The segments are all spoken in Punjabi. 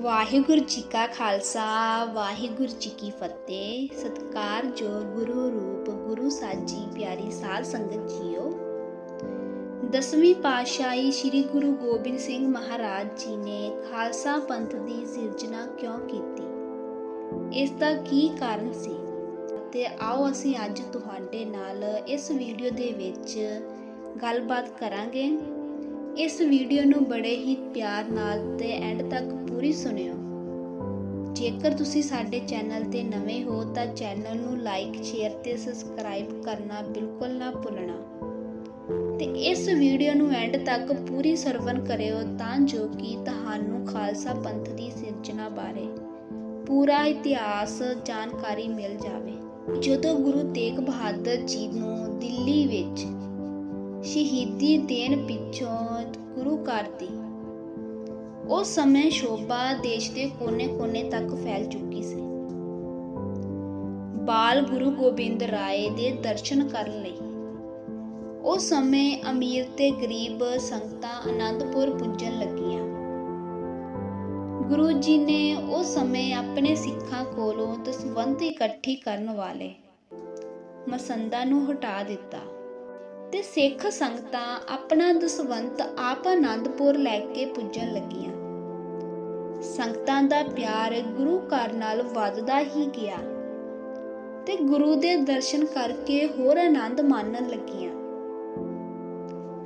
ਵਾਹਿਗੁਰੂ ਜੀ ਕਾ ਖਾਲਸਾ, ਵਾਹਿਗੁਰੂ ਜੀ ਕੀ ਫਤਿਹ। ਸਤਿਕਾਰਯੋਗ ਗੁਰੂ ਰੂਪ, ਗੁਰੂ ਸਾਜੀ ਪਿਆਰੀ ਸਾਧ ਸੰਗਤ ਜੀਓ। ਦਸਵੀਂ ਪਾਤਸ਼ਾਹੀ ਸ੍ਰੀ ਗੁਰੂ ਗੋਬਿੰਦ ਸਿੰਘ ਮਹਾਰਾਜ ਜੀ ਨੇ ਖਾਲਸਾ ਪੰਥ ਦੀ ਸਿਰਜਣਾ ਕਿਉਂ ਕੀਤੀ? ਇਸ ਦਾ ਕੀ ਕਾਰਨ ਸੀ? ਤੇ ਆਓ ਅਸੀਂ ਅੱਜ ਤੁਹਾਡੇ ਨਾਲ ਇਸ ਵੀਡੀਓ ਦੇ ਵਿੱਚ ਗੱਲਬਾਤ ਕਰਾਂਗੇ। ਇਸ ਵੀਡੀਓ ਨੂੰ ਬੜੇ ਹੀ ਪਿਆਰ ਨਾਲ ਤੇ ਐਂਡ ਤੱਕ ਪੂਰੀ ਸੁਣਿਓ। ਜੇਕਰ ਤੁਸੀਂ ਸਾਡੇ ਚੈਨਲ ਤੇ ਨਵੇਂ ਹੋ, ਤਾਂ ਚੈਨਲ ਨੂੰ ਲਾਈਕ ਸ਼ੇਅਰ ਤੇ ਸਬਸਕ੍ਰਾਈਬ ਕਰਨਾ ਬਿਲਕੁਲ ਨਾ ਭੁੱਲਣਾ। ਤੇ ਇਸ ਵੀਡੀਓ ਨੂੰ ਐਂਡ ਤੱਕ ਪੂਰੀ ਸਰਵਨ ਕਰਿਓ, ਤਾਂ ਜੋ ਕਿ ਤੁਹਾਨੂੰ ਖਾਲਸਾ ਪੰਥ ਦੀ ਸਿਰਜਣਾ ਬਾਰੇ ਪੂਰਾ ਇਤਿਹਾਸ, ਜਾਣਕਾਰੀ ਮਿਲ ਜਾਵੇ। ਜਦੋਂ ਗੁਰੂ ਤੇਗ ਬਹਾਦਰ ਜੀ ਨੂੰ ਦਿੱਲੀ ਵਿੱਚ ਸ਼ਹੀਦੀ ਦੇਣ ਪਿੱਛੋਂ ਗੁਰੂ ਘਰ ਦੀ। ਉਸ ਸਮੇਂ ਸ਼ੋਭਾ ਦੇਸ਼ ਦੇ ਕੋਨੇ-ਕੋਨੇ ਤੱਕ ਫੈਲ ਚੁੱਕੀ ਸੀ। ਬਾਲ ਗੁਰੂ ਗੋਬਿੰਦ ਰਾਏ ਦੇ ਦਰਸ਼ਨ ਕਰਨ ਲਈ। ਉਸ ਸਮੇਂ ਅਮੀਰ ਤੇ ਗਰੀਬ ਸੰਗਤਾਂ ਅਨੰਦਪੁਰ ਪੁੱਜਣ ਲੱਗੀਆਂ। ਗੁਰੂ ਜੀ ਨੇ ਉਸ ਸਮੇਂ ਆਪਣੇ ਸਿੱਖਾਂ ਕੋਲੋਂ ਦਸਵੰਤ ਇਕੱਠੀ ਕਰਨ ਵਾਲੇ ਮਸੰਦਾਂ ਨੂੰ ਹਟਾ ਦਿੱਤਾ। ਤੇ ਸਿੱਖ ਸੰਗਤਾਂ ਆਪਣਾ ਦਸਵੰਤ ਆਪ ਆਨੰਦਪੁਰ ਲੈ ਕੇ ਪੁੱਜਣ ਲੱਗੀਆਂ। ਸੰਗਤਾਂ ਦਾ ਪਿਆਰ ਗੁਰੂ ਘਰ ਨਾਲ ਵੱਧਦਾ ਹੀ ਗਿਆ ਤੇ ਗੁਰੂ ਦੇ ਦਰਸ਼ਨ ਕਰਕੇ ਹੋਰ ਆਨੰਦ ਮਾਣਨ ਲੱਗੀਆਂ।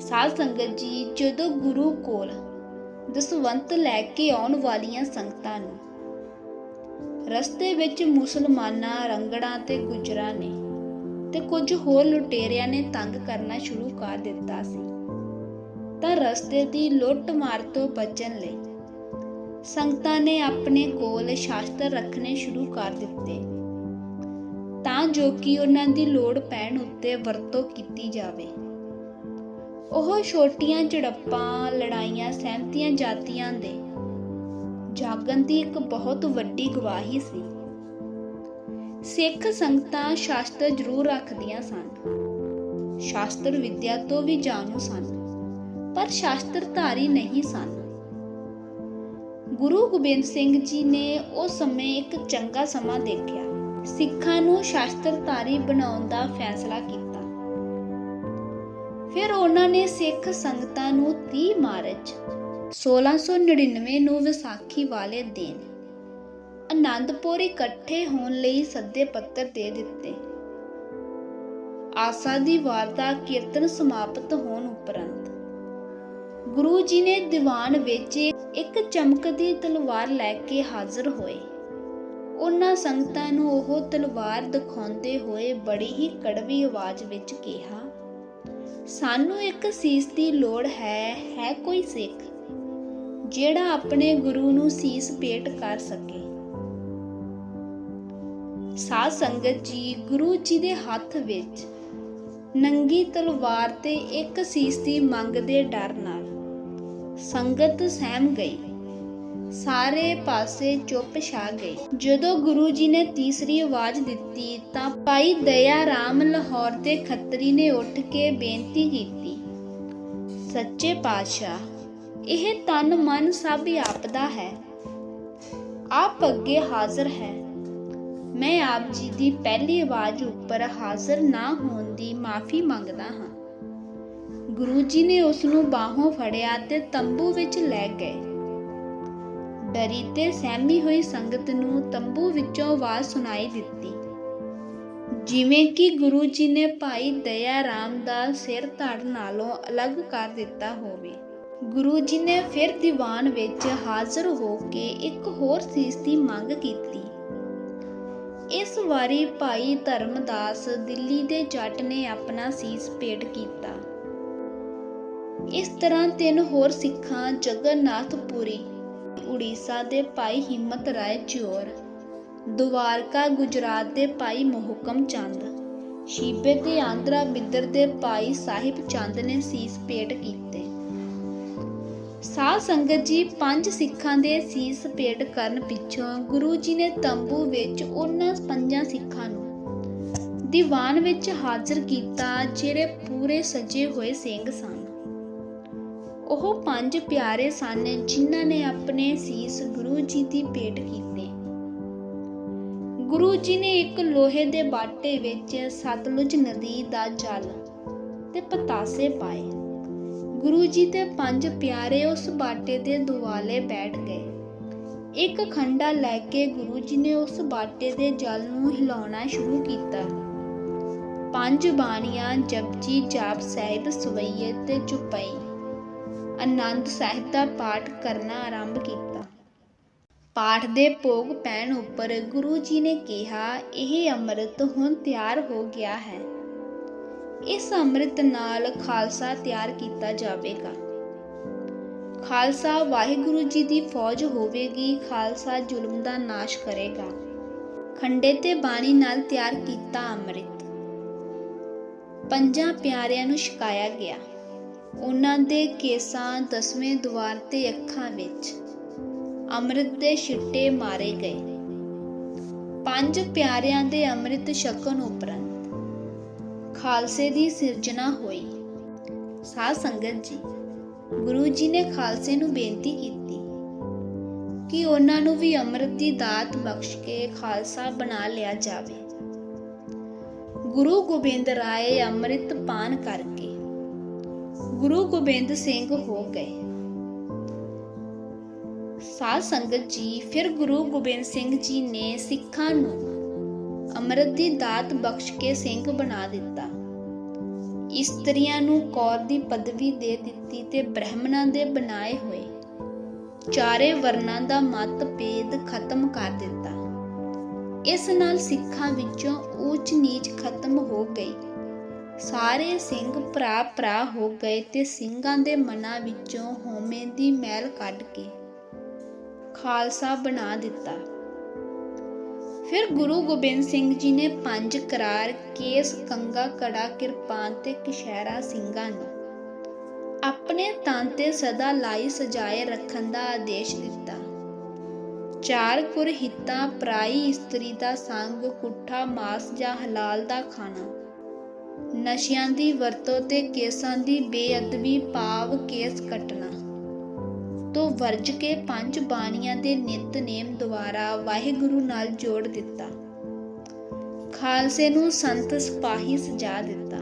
ਸਾਧ ਸੰਗਤ ਜੀ, ਜਦੋਂ ਗੁਰੂ ਕੋਲ ਦਸਵੰਤ ਲੈ ਕੇ ਆਉਣ ਵਾਲੀਆਂ ਸੰਗਤਾਂ ਨੂੰ, ਰਸਤੇ ਵਿੱਚ ਮੁਸਲਮਾਨਾਂ, ਰੰਗੜਾਂ ਤੇ ਗੁਜਰਾਂ ਨੇ ਤੇ ਕੁਝ ਹੋਰ ਲੁਟੇਰਿਆਂ ਨੇ ਤੰਗ ਕਰਨਾ ਸ਼ੁਰੂ ਕਰ ਦਿੱਤਾ ਸੀ। ਤਾਂ ਰਸਤੇ ਦੀ ਲੁੱਟ ਮਾਰ ਤੋਂ ਬਚਣ ਲਈ ਸੰਗਤਾਂ ਨੇ ਆਪਣੇ ਕੋਲ ਸ਼ਾਸਤਰ ਰੱਖਣੇ ਸ਼ੁਰੂ ਕਰ ਦਿੱਤੇ। ਤਾਂ ਜੋ ਕਿ ਉਹਨਾਂ ਦੀ ਲੋੜ ਪੈਣ ਉੱਤੇ ਵਰਤੋਂ ਕੀਤੀ ਜਾਵੇ। ਉਹ ਛੋਟੀਆਂ ਝੜਪਾਂ, ਲੜਾਈਆਂ ਸਹਿਮਤੀਆਂ ਜਾਤੀਆਂ ਦੇ ਜਾਗਣ ਦੀ ਇੱਕ ਬਹੁਤ ਵੱਡੀ ਗਵਾਹੀ ਸੀ। ਸਿੱਖ ਸੰਗਤਾਂ ਸ਼ਾਸਤਰ ਜ਼ਰੂਰ ਰੱਖਦੀਆਂ ਸਨ। ਸ਼ਾਸਤਰ ਵਿਦਿਆ ਤੋਂ ਵੀ ਜਾਣੂ ਸਨ, ਪਰ ਸ਼ਾਸਤਰ ਨਹੀਂ ਸਨ। ਗੁਰੂ ਗੋਬਿੰਦ ਸਿੰਘ ਜੀ ਨੇ ਉਸ ਸਮੇਂ ਇੱਕ ਚੰਗਾ ਸਮਾਂ ਦੇਖਿਆ। ਸਿੱਖਾਂ ਨੂੰ ਸ਼ਾਸਤਰ ਧਾਰੀ ਬਣਾਉਣ ਦਾ ਫੈਸਲਾ ਕੀਤਾ। ਫਿਰ ਉਹਨਾਂ ਨੇ ਸਿੱਖ ਸੰਗਤਾਂ ਨੂੰ 30 ਮਾਰਚ 1699 ਨੂੰ ਵਿਸਾਖੀ ਵਾਲੇ ਦਿਨ ਅਨੰਦਪੁਰ ਇਕੱਠੇ ਹੋਣ ਲਈ ਸੱਦੇ ਪੱਤਰ ਦੇ ਦਿੱਤੇ। ਆਸਾ ਦੀ ਵਾਰਤਾ ਕੀਰਤਨ ਸਮਾਪਤ ਹੋਣ ਉਪਰੰਤ ਗੁਰੂ ਜੀ ਨੇ ਦੀਵਾਨ ਵਿੱਚ ਇੱਕ ਚਮਕਦੀ ਤਲਵਾਰ ਲੈ ਕੇ ਹਾਜ਼ਰ ਹੋਏ। ਉਹਨਾਂ ਸੰਗਤਾਂ ਨੂੰ ਉਹ ਤਲਵਾਰ ਦਿਖਾਉਂਦੇ ਹੋਏ ਬੜੀ ਹੀ ਕੜਵੀ ਆਵਾਜ਼ ਵਿੱਚ ਕਿਹਾ, ਸਾਨੂੰ ਇੱਕ ਸੀਸ ਦੀ ਲੋੜ ਹੈ ਹੈ ਕੋਈ ਸਿੱਖ, ਜਿਹੜਾ ਆਪਣੇ ਗੁਰੂ ਨੂੰ ਸੀਸ ਭੇਟ ਕਰ ਸਕੇ। ਸਾਧ ਸੰਗਤ ਜੀ ਗੁਰੂ ਜੀ ਦੇ ਹੱਥ ਵਿੱਚ ਨੰਗੀ ਤਲਵਾਰ ਤੇ ਇੱਕ ਸੀਸ ਦੀ ਮੰਗ ਦੇ ਡਰ ਨਾਲ ਸੰਗਤ ਸਹਿਮ ਗਈ। ਸਾਰੇ ਪਾਸੇ ਚੁੱਪ ਛਾ ਗਈ ਜਦੋਂ ਗੁਰੂ ਜੀ ਨੇ ਤੀਸਰੀ ਆਵਾਜ਼ ਦਿੱਤੀ ਤਾਂ ਭਾਈ ਦਇਆ ਰਾਮ ਲਾਹੌਰ ਦੇ ਖੱਤਰੀ ਨੇ ਉੱਠ ਕੇ ਬੇਨਤੀ ਕੀਤੀ, ਸੱਚੇ ਪਾਤਸ਼ਾਹ, ਇਹ ਤਨ ਮਨ ਸਭ ਆਪ ਦਾ ਹੈ। ਆਪ ਅੱਗੇ ਹਾਜ਼ਰ ਹੈ। ਮੈਂ ਆਪ ਜੀ ਦੀ ਪਹਿਲੀ ਆਵਾਜ਼ ਉੱਪਰ ਹਾਜ਼ਰ ਨਾ ਹੋਣ ਦੀ ਮਾਫੀ ਮੰਗਦਾ ਹਾਂ। ਗੁਰੂ ਜੀ ਨੇ ਉਸ ਨੂੰ ਬਾਹੋਂ ਫੜਿਆ ਤੇ ਤੰਬੂ ਵਿੱਚ ਲੈ ਗਏ। ਡਰੀ ਤੇ ਸਹਿਮੀ ਹੋਈ ਸੰਗਤ ਨੂੰ ਤੰਬੂ ਵਿੱਚੋਂ ਆਵਾਜ਼ ਸੁਣਾਈ ਦਿੱਤੀ। ਜਿਵੇਂ ਕਿ ਗੁਰੂ ਜੀ ਨੇ ਭਾਈ ਦਇਆ ਰਾਮ ਦਾ ਸਿਰ ਧੜ ਨਾਲੋਂ ਅਲੱਗ ਕਰ ਦਿੱਤਾ ਹੋਵੇ। ਗੁਰੂ ਜੀ ਨੇ ਫਿਰ ਦੀਵਾਨ ਵਿੱਚ ਹਾਜ਼ਰ ਹੋ ਕੇ ਇੱਕ ਹੋਰ ਸੀਸ ਦੀ ਮੰਗ ਕੀਤੀ। ਇਸ ਵਾਰੀ ਭਾਈ ਧਰਮਦਾਸ ਦਿੱਲੀ ਦੇ ਜੱਟ ਨੇ ਆਪਣਾ ਸੀਸ ਭੇਟ ਕੀਤਾ। ਇਸ ਤਰ੍ਹਾਂ ਤਿੰਨ ਹੋਰ ਸਿੱਖਾਂ ਜਗਨਨਾਥਪੁਰੀ, ਉੜੀਸਾ ਦੇ ਭਾਈ ਹਿੰਮਤ ਰਾਏ ਚੋਰ, ਦੁਆਰਕਾ ਗੁਜਰਾਤ ਦੇ ਭਾਈ ਮੋਹਕਮ ਚੰਦ, ਸ਼ੀਬੇ ਤੇ ਆਂਧਰਾ ਬਿੰਦਰ ਦੇ ਭਾਈ ਸਾਹਿਬ ਚੰਦ ਨੇ ਸੀਸ ਭੇਟ ਕੀਤੇ। ਸਾਧ ਸੰਗਤ ਜੀ, ਪੰਜ ਸਿੱਖਾਂ ਦੇ ਸੀਸ ਭੇਟ ਕਰਨ ਪਿੱਛੋਂ ਗੁਰੂ ਜੀ ਨੇ ਤੰਬੂ ਵਿੱਚ ਉਹਨਾਂ ਪੰਜਾਂ ਸਿੱਖਾਂ ਨੂੰ ਦੀਵਾਨ ਵਿੱਚ ਹਾਜ਼ਰ ਕੀਤਾ, ਜਿਹੜੇ ਪੂਰੇ ਸਜੇ ਹੋਏ ਸਿੰਘ ਸਨ। ਉਹ ਪੰਜ ਪਿਆਰੇ ਸਨ ਜਿਨ੍ਹਾਂ ਨੇ ਆਪਣੇ ਸੀਸ ਗੁਰੂ ਜੀ ਦੀ ਭੇਟ ਕੀਤੇ। ਗੁਰੂ ਜੀ ਨੇ ਇੱਕ ਲੋਹੇ ਦੇ ਬਾਟੇ ਵਿੱਚ ਸਤਲੁਜ ਨਦੀ ਦਾ ਜਲ ਤੇ ਪਤਾਸੇ ਪਾਏ। ਗੁਰੂ ਜੀ ਤੇ ਪੰਜ ਪਿਆਰੇ ਉਸ ਬਾਟੇ ਦੇ ਦੁਆਲੇ ਬੈਠ ਗਏ। ਇੱਕ ਖੰਡਾ ਲੈ ਕੇ ਗੁਰੂ ਜੀ ਨੇ ਉਸ ਬਾਟੇ ਦੇ ਜਲ ਨੂੰ ਹਿਲਾਉਣਾ ਸ਼ੁਰੂ ਕੀਤਾ। ਪੰਜ ਬਾਣੀਆਂ ਜਪਜੀ ਜਾਪ ਸਾਹਿਬ ਸਵਈਏ ਤੇ ਚੁਪਈ। ਆਨੰਦ ਸਾਹਿਬ ਦਾ ਪਾਠ ਕਰਨਾ ਆਰੰਭ ਕੀਤਾ। ਪਾਠ ਦੇ ਭੋਗ ਪੈਣ ਉੱਪਰ ਗੁਰੂ ਜੀ ਨੇ ਕਿਹਾ, ਇਹ ਅੰਮ੍ਰਿਤ ਹੁਣ ਤਿਆਰ ਹੋ ਗਿਆ ਹੈ। ਇਸ ਅੰਮ੍ਰਿਤ ਨਾਲ ਖਾਲਸਾ ਤਿਆਰ ਕੀਤਾ ਜਾਵੇਗਾ। ਖਾਲਸਾ ਵਾਹਿਗੁਰੂ ਜੀ ਦੀ ਫੌਜ ਹੋਵੇਗੀ, ਖਾਲਸਾ ਜ਼ੁਲਮ ਦਾ ਨਾਸ਼ ਕਰੇਗਾ। ਖੰਡੇ ਤੇ ਬਾਣੀ ਨਾਲ ਤਿਆਰ ਕੀਤਾ ਅੰਮ੍ਰਿਤ। ਪੰਜਾਂ ਪਿਆਰਿਆਂ ਨੂੰ ਛਕਾਇਆ ਗਿਆ। ਉਹਨਾਂ ਦੇ ਕੇਸਾਂ ਦਸਵੇਂ ਦੁਆਰ ਤੇ ਅੱਖਾਂ ਵਿੱਚ ਅੰਮ੍ਰਿਤ ਦੇ ਛਿੱਟੇ ਮਾਰੇ ਗਏ। ਪੰਜ ਪਿਆਰਿਆਂ ਦੇ ਅੰਮ੍ਰਿਤ ਛਕਣ ਉਪਰੰਤ ਖਾਲਸੇ ਦੀ ਸਿਰਜਣਾ ਹੋਈ। ਸਾਧ ਸੰਗਤ ਜੀ, ਗੁਰੂ ਜੀ ਨੇ ਖਾਲਸੇ ਨੂੰ ਬੇਨਤੀ ਕੀਤੀ ਕਿ ਉਹਨਾਂ ਨੂੰ ਵੀ ਅੰਮ੍ਰਿਤ ਦੀ ਦਾਤ ਬਖਸ਼ ਕੇ ਖਾਲਸਾ ਬਣਾ ਲਿਆ ਜਾਵੇ। ਗੁਰੂ ਗੋਬਿੰਦ ਰਾਏ ਅੰਮ੍ਰਿਤ ਪਾਨ ਕਰਕੇ ਗੁਰੂ ਗੋਬਿੰਦ ਸਿੰਘ ਹੋ ਗਏ। ਸਾਧ ਸੰਗਤ ਜੀ, ਫਿਰ ਗੁਰੂ ਗੋਬਿੰਦ ਸਿੰਘ ਜੀ ਨੇ ਸਿੱਖਾਂ ਨੂੰ ਅੰਮ੍ਰਿਤ ਦੀ ਦਾਤ ਬਖਸ਼ ਕੇ ਸਿੰਘ ਬਣਾ ਦਿੱਤਾ। ਇਸਤਰੀਆਂ ਨੂੰ ਕੌਰ ਦੀ ਪਦਵੀ ਦੇ ਦਿੱਤੀ ਤੇ ਬ੍ਰਾਹਮਣਾਂ ਦੇ ਬਣਾਏ ਹੋਏ ਚਾਰੇ ਵਰਨਾਂ ਦਾ ਮਤਭੇਦ ਖਤਮ ਕਰ ਦਿੱਤਾ। ਇਸ ਨਾਲ ਸਿੱਖਾਂ ਵਿੱਚੋਂ ਊਚ ਨੀਚ ਖਤਮ ਹੋ ਗਈ। ਸਾਰੇ ਸਿੰਘ ਭਰਾ ਭਰਾ ਹੋ ਗਏ ਤੇ ਸਿੰਘਾਂ ਦੇ ਮਨਾਂ ਵਿੱਚੋਂ ਹੋਮੇ ਦੀ ਮੈਲ ਕੱਢ ਕੇ ਖਾਲਸਾ ਬਣਾ ਦਿੱਤਾ। ਫਿਰ ਗੁਰੂ ਗੋਬਿੰਦ ਸਿੰਘ ਜੀ ਨੇ ਪੰਜ ਕਰਾਰ ਕੇਸ ਕੰਗਾ ਕੜਾ ਕਿਰਪਾਨ ਤੇ ਕਿਸ਼ਹਿਰਾ ਸਿੰਘਾਂ ਨੂੰ ਆਪਣੇ ਤਨ ਤੇ ਸਦਾ ਲਾਈ ਸਜਾਏ ਰੱਖਣ ਦਾ ਆਦੇਸ਼ ਦਿੱਤਾ। ਚਾਰ ਕੁਰਹਿਤਾ, ਪ੍ਰਾਈ ਇਸਤਰੀ ਦਾ ਸੰਗ, ਕੁੱਠਾ, ਮਾਸ ਜਾਂ ਹਲਾਲ ਦਾ ਖਾਣਾ। ਨਸ਼ਿਆਂ ਦੀ ਵਰਤੋਂ ਤੇ ਕੇਸਾਂ ਦੀ ਬੇਅਦਬੀ, ਪਾਵ ਕੇਸ ਕੱਟਣਾ। ਤੋਂ ਵਰਜ ਕੇ ਪੰਜ ਬਾਣੀਆਂ ਦੇ ਨਿਤਨੇਮ ਦੁਆਰਾ ਵਾਹਿਗੁਰੂ ਨਾਲ ਜੋੜ ਦਿੱਤਾ। ਖਾਲਸੇ ਨੂੰ ਸੰਤ ਸਿਪਾਹੀ ਸਜਾ ਦਿੱਤਾ।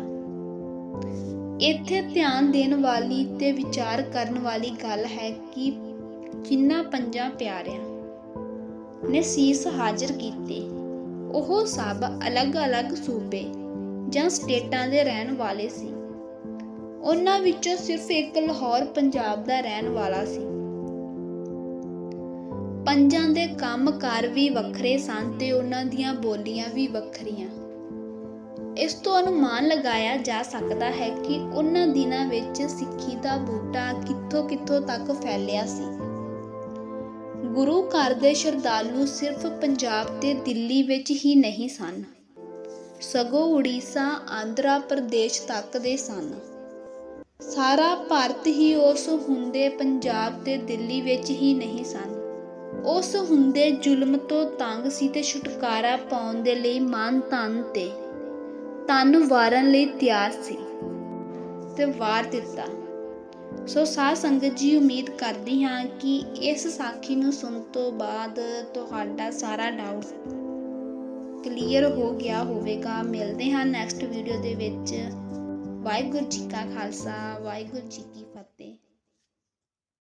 ਇੱਥੇ ਧਿਆਨ ਦੇਣ ਵਾਲੀ ਤੇ ਵਿਚਾਰ ਕਰਨ ਵਾਲੀ ਗੱਲ ਹੈ ਕਿ ਜਿਨ੍ਹਾਂ ਪੰਜਾਂ ਪਿਆਰਿਆਂ ਨੇ ਸੀਸ ਹਾਜ਼ਰ ਕੀਤੇ। ਉਹ ਸਭ ਅਲੱਗ-ਅਲੱਗ ਸੂਬੇ ਜਾਂ ਸਟੇਟਾਂ ਦੇ ਰਹਿਣ ਵਾਲੇ ਸੀ। ਉਹਨਾਂ ਵਿੱਚੋਂ ਸਿਰਫ ਇੱਕ ਲਾਹੌਰ, ਪੰਜਾਬ ਦਾ ਰਹਿਣ ਵਾਲਾ ਸੀ। ਪੰਜਾਂ ਦੇ ਕੰਮਕਾਰ ਵੀ ਵੱਖਰੇ ਸਨ ਤੇ ਉਹਨਾਂ ਦੀਆਂ ਬੋਲੀਆਂ ਵੀ ਵੱਖਰੀਆਂ। ਇਸ ਤੋਂ ਅਨੁਮਾਨ ਲਗਾਇਆ ਜਾ ਸਕਦਾ ਹੈ ਕਿ ਉਹਨਾਂ ਦਿਨਾਂ ਵਿੱਚ ਸਿੱਖੀ ਦਾ ਬੂਟਾ ਕਿੱਥੋਂ ਕਿੱਥੋਂ ਤੱਕ ਫੈਲਿਆ ਸੀ। ਗੁਰੂ ਘਰ ਦੇ ਸ਼ਰਧਾਲੂ ਸਿਰਫ ਪੰਜਾਬ ਤੇ ਦਿੱਲੀ ਵਿੱਚ ਹੀ ਨਹੀਂ ਸਨ। ਸਗੋਂ ਉੜੀਸਾ, ਆਂਧਰਾ ਪ੍ਰਦੇਸ਼ ਤੱਕ ਦੇ ਸਨ। ਸਾਰਾ ਭਾਰਤ ਹੀ ਉਸ ਹੁੰਦੇ ਪੰਜਾਬ ਤੇ ਦਿੱਲੀ ਵਿੱਚ ਹੀ ਨਹੀਂ ਸਨ। ਉਸ ਹੁੰਦੇ ਜ਼ੁਲਮ ਤੋਂ ਤੰਗ ਸੀ ਤੇ ਛੁਟਕਾਰਾ ਪਾਉਣ ਦੇ ਲਈ ਮਨ ਤਨ ਤੇ ਤਨ ਵਾਰਨ ਲਈ ਤਿਆਰ ਸੀ ਤੇ ਵਾਰ ਦਿੱਤਾ। ਸੋ ਸਾਧ ਸੰਗਤ ਜੀ, ਉਮੀਦ ਕਰਦੀ ਹਾਂ ਕਿ ਇਸ ਸਾਖੀ ਨੂੰ ਸੁਣ ਤੋਂ ਬਾਅਦ ਤੁਹਾਡਾ ਸਾਰਾ ਡਾਊਟ ਕਲੀਅਰ ਹੋ ਗਿਆ ਹੋਵੇਗਾ। ਮਿਲਦੇ ਹਾਂ ਨੈਕਸਟ ਵੀਡੀਓ ਦੇ ਵਿੱਚ। ਵਾਹਿਗੁਰੂ ਜੀ ਕਾ ਖਾਲਸਾ, ਵਾਹਿਗੁਰੂ ਜੀ ਕੀ ਫਤਿਹ।